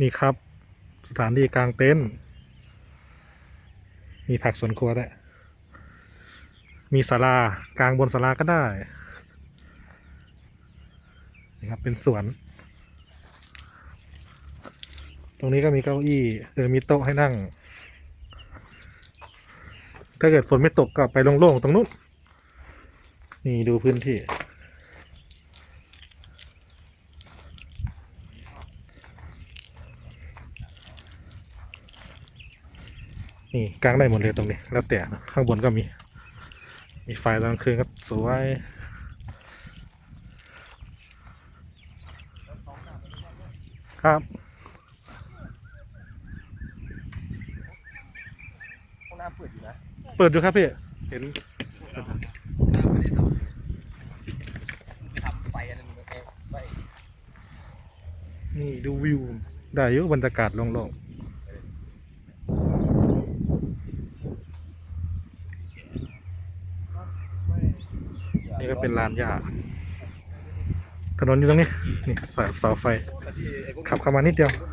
นี่ครับ สถานที่กลางเต็นท์มีผักสวนครัวด้วยมีศาลากลางบนศาลาก็ได้นี่ครับเป็นสวน ตรงนี้ก็มีเก้าอี้เออมีโต๊ะให้นั่ง ถ้าเกิดฝนไม่ตกก็ไปโล่งๆตรงนู้นนี่ดูพื้นที่ นี่กลางได้หมดเลยตรงนี้ แล้วแต่นะข้างบนก็มี มีไฟตอนกลางคืนก็สวยครับห้องน้ำเปิดอยู่นะ เปิดดูครับพี่ เห็นน้ำไม่ได้ทำไปทำไฟอันนั้นเองไฟนี่ดูวิว ได้เยอะบรรยากาศโล่งๆ นี่ก็เป็นลานหญ้าถนนอยู่ตรงนี้ นี่เสาเสาไฟ ขับเข้ามานิดเดียวเ